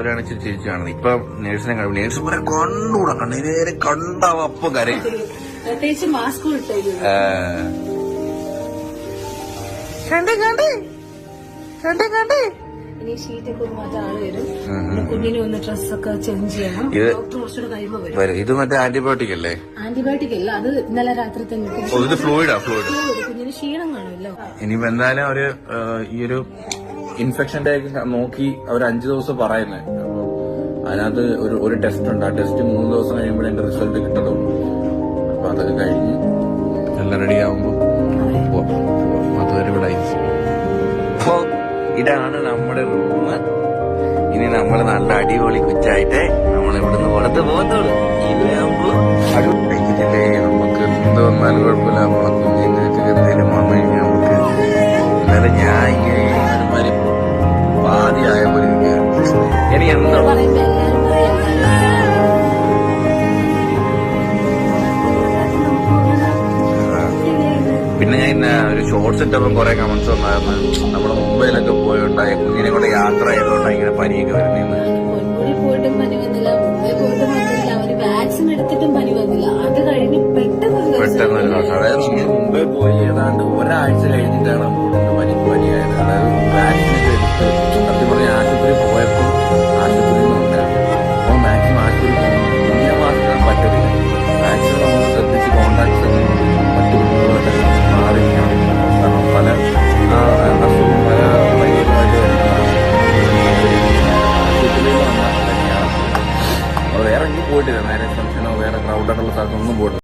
അവരാണ് ഇച്ചിരി കാണുന്നത് ഇപ്പൊ നേഴ്സിനെ കാണും. നേഴ്സ് പോലെ കണ്ടുകൂടാ നേരെ കണ്ടാവും അപ്പൊ കരയും. പ്രത്യേകിച്ച് മാസ്ക്. കണ്ടേ കണ്ടേ. കണ്ടേ കണ്ടേ. ഇനി ഷീറ്റൊക്കെ ആൾ വരും. കുഞ്ഞിന് ഒന്ന് ഡ്രസ്സൊക്കെ ചേഞ്ച് ചെയ്യണം. ഡോക്ടർ കുറച്ചുകൂടെ വരും. വരും. ഇത് മറ്റേ ആന്റിബയോട്ടിക് അല്ലേ? ആന്റിബയോട്ടിക് അല്ല അത് ഇന്നലെ രാത്രി തന്നെ ഫ്ലൂയിഡാ ഫ്ലൂയിഡ് കുഞ്ഞിന് ക്ഷീണം ഇനിയിപ്പോ എന്തായാലും അവർ ഈ ഒരു ഇൻഫെക്ഷന്റെ നോക്കി അവർ അഞ്ചു ദിവസം പറയുന്നത് അതിനകത്ത് ഒരു ഒരു ടെസ്റ്റ് ഉണ്ട്. ആ ടെസ്റ്റ് മൂന്ന് ദിവസം കഴിയുമ്പോൾ എന്റെ റിസൾട്ട് കിട്ടത്തുള്ളൂ. അപ്പൊ അതൊക്കെ കഴിഞ്ഞ് എല്ലാം റെഡി ആവുമ്പോ അതൊരു ഇതാണ് നമ്മുടെ റൂം ഇനി നമ്മൾ നല്ല അടിപൊളി കുറ്റായിട്ട് നമ്മൾ ഇവിടുന്ന് പുറത്ത് പോകുന്നുള്ളൂ ഇതാകുമ്പോ കഴിക്കത്തില്ലേ? നമുക്ക് എന്തോ വന്നാലും കുഴപ്പമില്ല. എന്തെങ്കിലും വന്നു കഴിഞ്ഞാൽ നമുക്ക് എന്നാലും ഞാൻ ഇങ്ങനെ പിന്നെ ഞാൻ ഇന്ന് ഒരു ഷോർട്സ് ഇട്ടപ്പം കുറെ കമന്റ്സ് വന്നായിരുന്നു. നമ്മുടെ മുംബൈയിലൊക്കെ പോയോണ്ടായ കുഞ്ഞിനെ കൊണ്ട് യാത്ര ചെയ്തോണ്ടാ ഇങ്ങനെ പനിയൊക്കെ വരുന്നേന്ന് പോയിട്ടും പനി വന്നില്ല. മുംബൈ പോയിട്ടും വന്നില്ല അവർ വാക്സിൻ എടുത്തിട്ടും പനി വന്നില്ല. അത് കഴിഞ്ഞ് പെട്ടെന്ന് പെട്ടെന്ന് അതായത് മുംബൈ പോയി ഏതാണ്ട് വേറെ എങ്ങും പോയിട്ടില്ല. മാരേജ് ഫംഗ്ഷനോ വേറെ ക്രൗഡൊക്കെ ഉള്ള സ്ഥലത്തൊന്നും പോയിട്ടില്ല.